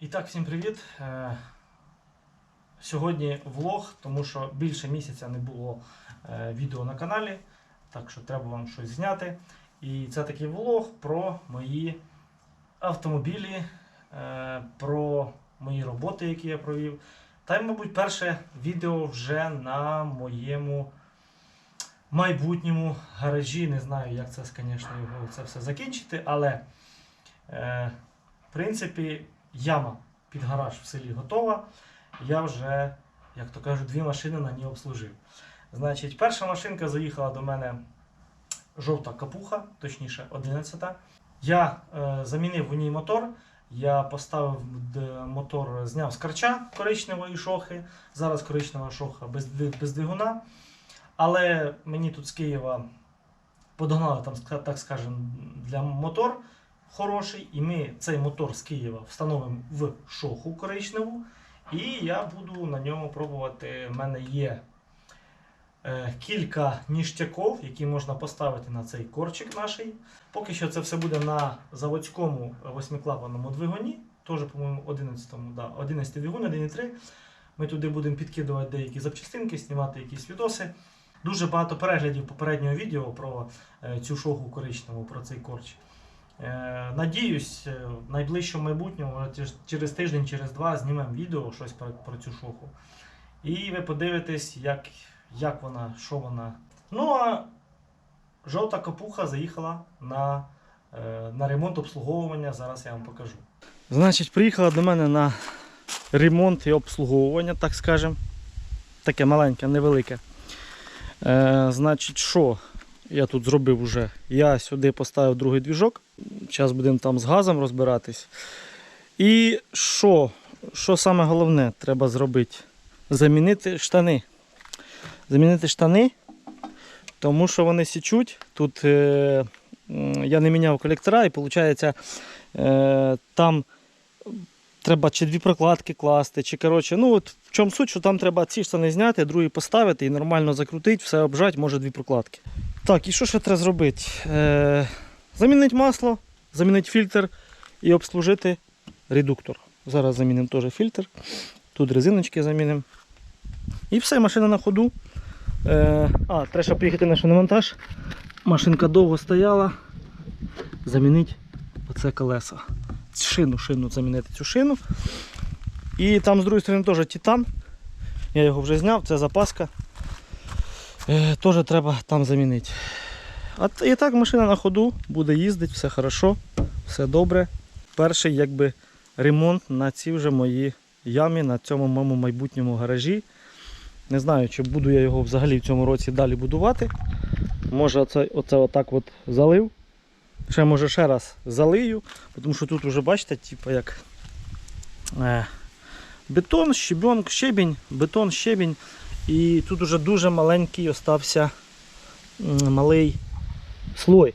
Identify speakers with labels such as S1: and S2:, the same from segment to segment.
S1: І так, всім привіт. Е, Сьогодні влог, тому що більше місяця не було е, відео на каналі, так що треба вам щось зняти. І це такий влог про мої автомобілі, е, про мої роботи, які я провів. Та й, мабуть, перше відео вже на моєму майбутньому гаражі. Не знаю, як це, звісно, це все закінчити, але в принципі яма під гараж в селі готова. Я вже, як то кажуть, дві машини на ній обслужив. Значить, перша машинка заїхала до мене жовта капуха, точніше 11. Я е, замінив у ній мотор. Я поставив мотор, зняв з карча коричневої шохи. Зараз коричнева шоха без, без двигуна. Але мені тут з Києва подогнали, там, так скажемо, для мотор хороший, і ми цей мотор з Києва встановимо в шоху коричневу. І я буду на ньому пробувати. У мене є е, кілька ніштяків, які можна поставити на цей корчик наш. Поки що це все буде на заводському восьмиклапаному двигуні, теж, по-моєму, 11-му, да, 11 двигун, 1.3. Ми туди будемо підкидувати деякі запчастинки, знімати якісь відоси. Дуже багато переглядів попереднього відео про е, цю шоху коричневу, про цей корч. Е, Надіюсь, е, в найближчому майбутньому, через тиждень, через два знімемо відео щось про, про цю шоху. І ви подивитесь, як, як вона, що вона. Ну а жовта капуха заїхала на, е, на ремонт обслуговування. Зараз я вам покажу. Значить, приїхала до мене на ремонт і обслуговування, так скажемо. Таке маленьке, невелике. Е, значить, що я тут зробив вже? Я сюди поставив другий двіжок. Зараз будемо там з газом розбиратись. І що? Що саме головне треба зробити? Замінити штани. Замінити штани, тому що вони січуть. Тут е, я не міняв колектора, і виходить, е, там треба чи дві прокладки класти, чи коротше, ну от в чому суть, що там треба ці штани зняти, другі поставити і нормально закрутити, все обжати, може дві прокладки. Так, і що ще треба зробити? Е, замінити масло, замінити фільтр і обслужити редуктор. Зараз замінимо теж фільтр. Тут резиночки замінимо. І все, машина на ходу. Е, а, треба ще поїхати на шиномонтаж. Машинка довго стояла. Замінити оце колеса. Шину, шину замінити цю шину. І там з другої сторони теж титан. Я його вже зняв, це запаска. Е, теж треба там замінити. А і так машина на ходу, буде їздити, все хорошо, все добре. Перший якби ремонт на цій вже моїй ямі, на цьому моєму майбутньому гаражі. Не знаю, чи буду я його взагалі в цьому році далі будувати. Може оце, оце отак от залив. Ще може ще раз залию, тому що тут вже бачите, типу як е, бетон, щебень, щебінь, бетон, щебінь. І тут уже дуже маленький остався малий слой.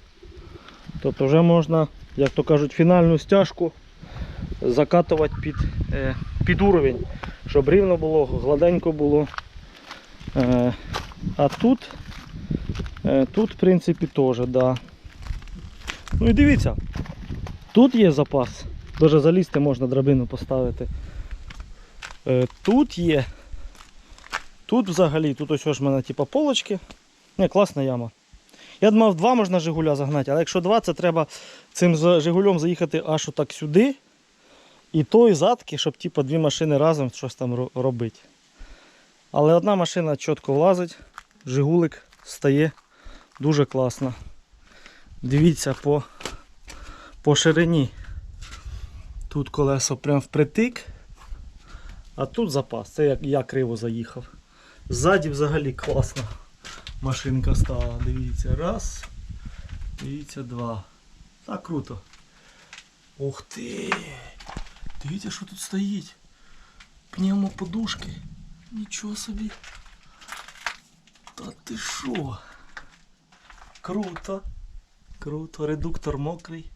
S1: Тобто вже можна, як то кажуть, фінальну стяжку закатувати під, е, під уровень, щоб рівно було, гладенько було. Е, а тут, е, тут в принципі теж, да. Ну і дивіться, тут є запас. Даже залізти можна драбину поставити. Тут є. Тут взагалі, тут ось ж в мене типа полочки. Не, класна яма. Я думав, два можна Жигуля загнати, але якщо два, це треба цим Жигулем заїхати аж отак сюди. І той задки, щоб типа, дві машини разом щось там робити. Але одна машина чітко влазить, Жигулик стає дуже класно. Дивіться по, по ширині. Тут колесо прям впритик, а тут запас. Це як я криво заїхав. Ззаді взагалі класна машинка стала. Дивіться, раз. Дивіться, два. Так круто. Ух ти! Дивіться, що тут стоїть. Пневмоподушки. Нічого собі. Та ти що? Круто. Круто. Редуктор мокрий.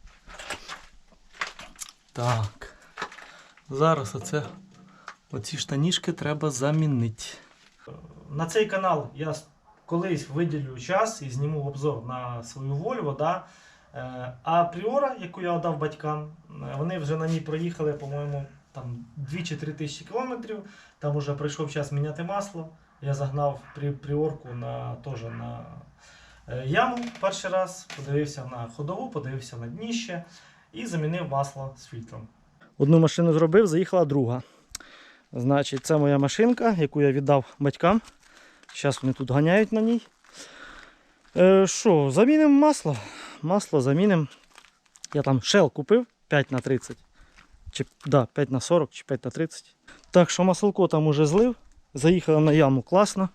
S1: Так. Зараз оце оці штанішки треба замінити. На цей канал я колись виділю час і зніму обзор на свою Volvo. Да? Е, А Пріора, яку я отдав батькам, е, вони вже на ній проїхали, по-моєму, там 2 чи 3 тисячі кілометрів. Там уже прийшов час міняти масло. Я загнав пріорку на, теж на е, яму перший раз, подивився на ходову, подивився на дніще і замінив масло з фільтром. Одну машину зробив, заїхала друга. Значить, це моя машинка, яку я віддав батькам. Зараз вони тут ганяють на ній. Е, Що, замінимо масло. Масло замінимо. Я там Shell купив 5 на 30. Чи, да, 5 на 40 чи 5 на 30. Так що маслко там уже злив. Заїхала на яму класно.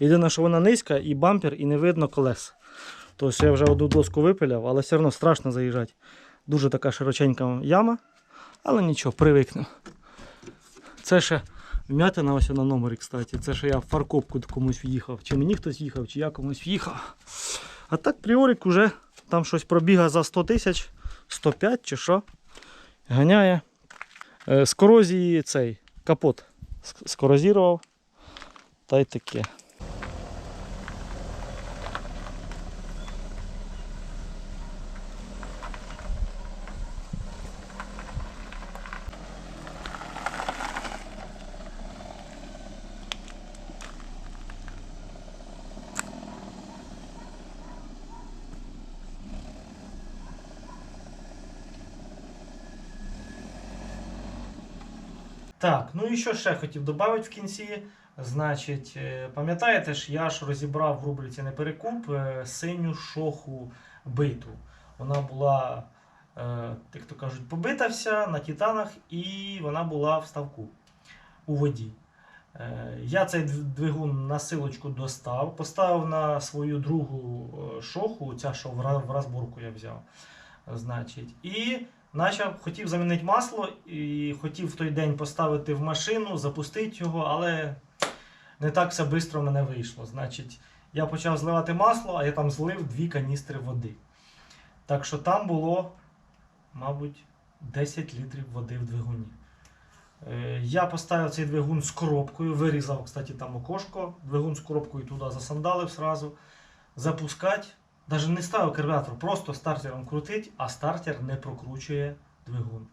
S1: Єдине, що вона низька, і бампер, і не видно колес. Тобто я вже одну доску випиляв, але все одно страшно заїжджати. Дуже така широченька яма, але нічого, привикну. Це ще вмятина ось на номері, кстати. Це що я в фаркопку комусь в'їхав. Чи мені хтось їхав, чи я комусь в'їхав. А так пріорик уже там щось пробіга за 100 тисяч, 105 чи що. Ганяє. Е, З корозії цей капот скорозірував. Та й таке. Так, ну і що ще хотів додати в кінці. Значить, е, пам'ятаєте ж, я ж розібрав в рубриці не перекуп е, синю шоху биту. Вона була, е, як то кажуть, побита вся на титанах, і вона була в ставку у воді. Я цей двигун на силочку достав, поставив на свою другу шоху, ця що в ра- в розборку я взяв. Значить, і Начав, хотів замінити масло і хотів в той день поставити в машину, запустити його, але не так все швидко в мене вийшло. Значить, я почав зливати масло, а я там злив дві каністри води. Так що там було, мабуть, 10 літрів води в двигуні. Е, Я поставив цей двигун з коробкою, вирізав, кстати, там окошко, двигун з коробкою туди засандалив сразу. Запускати. Навіть не ставив карбюратор, просто стартером крутить, а стартер не прокручує двигун.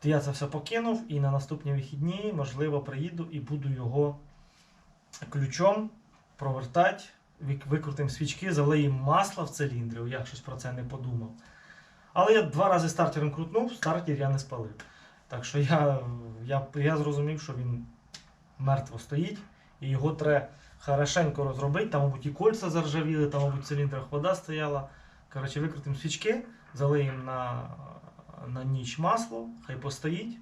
S1: То я це все покинув і на наступні вихідні, можливо, приїду і буду його ключом провертати, вик- викрутимо свічки, залиємо масло в циліндрі. Я щось про це не подумав. Але я два рази стартером крутнув, стартер я не спалив. Так що я, я, я зрозумів, що він мертво стоїть, і його треба хорошенько розробити. Там, мабуть, і кольця заржавіли, там, мабуть, в циліндрах вода стояла. Коротше, викрутимо свічки, залиємо на, на ніч масло, хай постоїть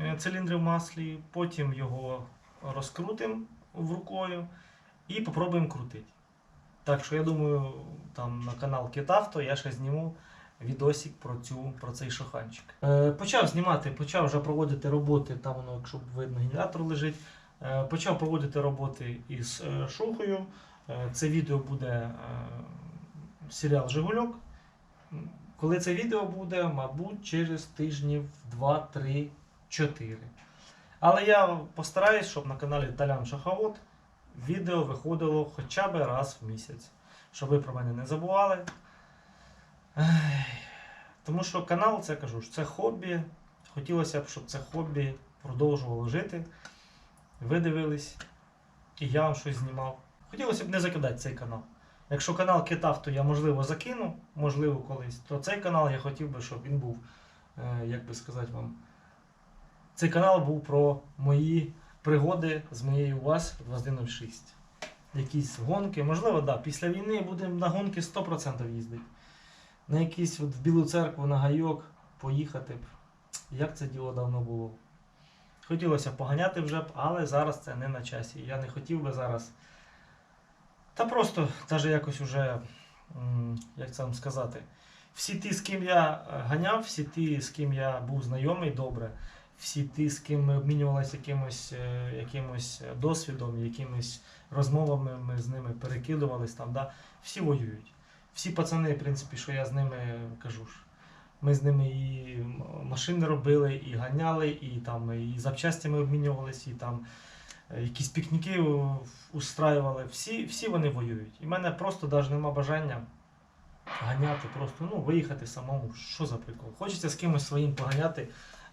S1: е, циліндри в маслі, потім його розкрутимо в рукою і попробуємо крутити. Так що я думаю, там на канал Китавто я ще зніму відосик про, цю, про цей шоханчик. Е, почав знімати, почав вже проводити роботи, там воно, якщо видно, генератор лежить. Е, Почав проводити роботи із е, шухою. Е, Це відео буде серіал Жигульок. Коли це відео буде, мабуть, через тижнів 2, 3, 4. Але я постараюсь, щоб на каналі Талян Шаховод відео виходило хоча б раз в місяць. Щоб ви про мене не забували. Тому що канал, це кажу, це хобі. Хотілося б, щоб це хобі продовжувало жити. Ви дивились, і я вам щось знімав. Хотілося б не закидати цей канал. Якщо канал Китав, то я можливо закину, можливо колись, то цей канал я хотів би, щоб він був, е, як би сказати вам, цей канал був про мої пригоди з моєю УАЗ 2106. Якісь гонки, можливо, да, після війни будемо на гонки 100% їздити. На якісь от в Білу церкву, на гайок поїхати б. Як це діло давно було. Хотілося поганяти вже б, але зараз це не на часі. Я не хотів би зараз. Та просто навіть якось уже, як це вам сказати, всі ті, з ким я е, ганяв, всі ті, з ким я був знайомий добре, всі ті, з ким ми обмінювалися якимось, е, якимось досвідом, якимись розмовами, ми з ними перекидувались там, да, всі воюють. Всі пацани, в принципі, що я з ними кажу ж. Ми з ними і машини робили, і ганяли, і там і запчастями обмінювалися, і там е, якісь пікніки устраювали. Всі, всі вони воюють. І в мене просто навіть нема бажання ганяти, просто ну, виїхати самому. Що за прикол? Хочеться з кимось своїм поганяти,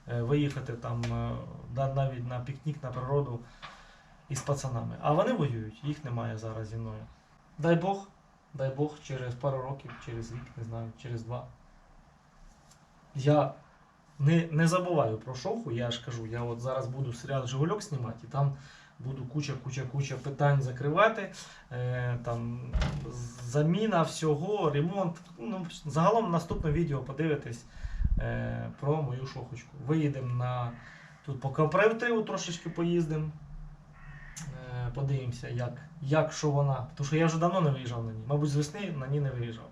S1: е, виїхати там е, навіть на пікнік, на природу із пацанами. А вони воюють, їх немає зараз зі мною. Дай Бог, дай Бог, через пару років, через рік, не знаю, через два. Я не, не забуваю про шоуху, я ж кажу, я от зараз буду серіал Жигульок знімати, і там буду куча, куча, куча питань закривати. Е, там заміна всього, ремонт. Ну, загалом наступне відео подивитесь е, про мою шохочку. Виїдемо на тут по кооперативу трошечки поїздимо. Е, подивимося, як, як що вона. Тому що я вже давно не виїжджав на ній. Мабуть, з весни на ній не виїжджав.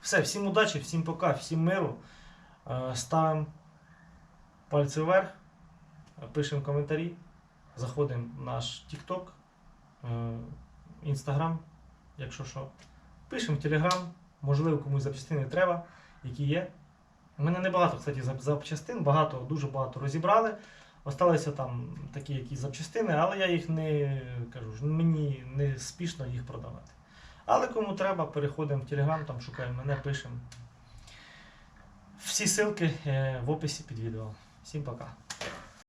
S1: Все, всім удачі, всім пока, всім миру. Е, ставимо пальці вверх, пишемо коментарі, заходимо в наш TikTok, е, Instagram, якщо що. Пишемо в Telegram, можливо, комусь запчастини треба, які є. У мене небагато, кстати, запчастин, багато, дуже багато розібрали. Осталися там такі якісь запчастини, але я їх не кажу, мені не спішно їх продавати. Але кому треба, переходимо в Telegram, там шукаємо мене, пишемо. Всі ссылки е, в описі під відео. Всім пока.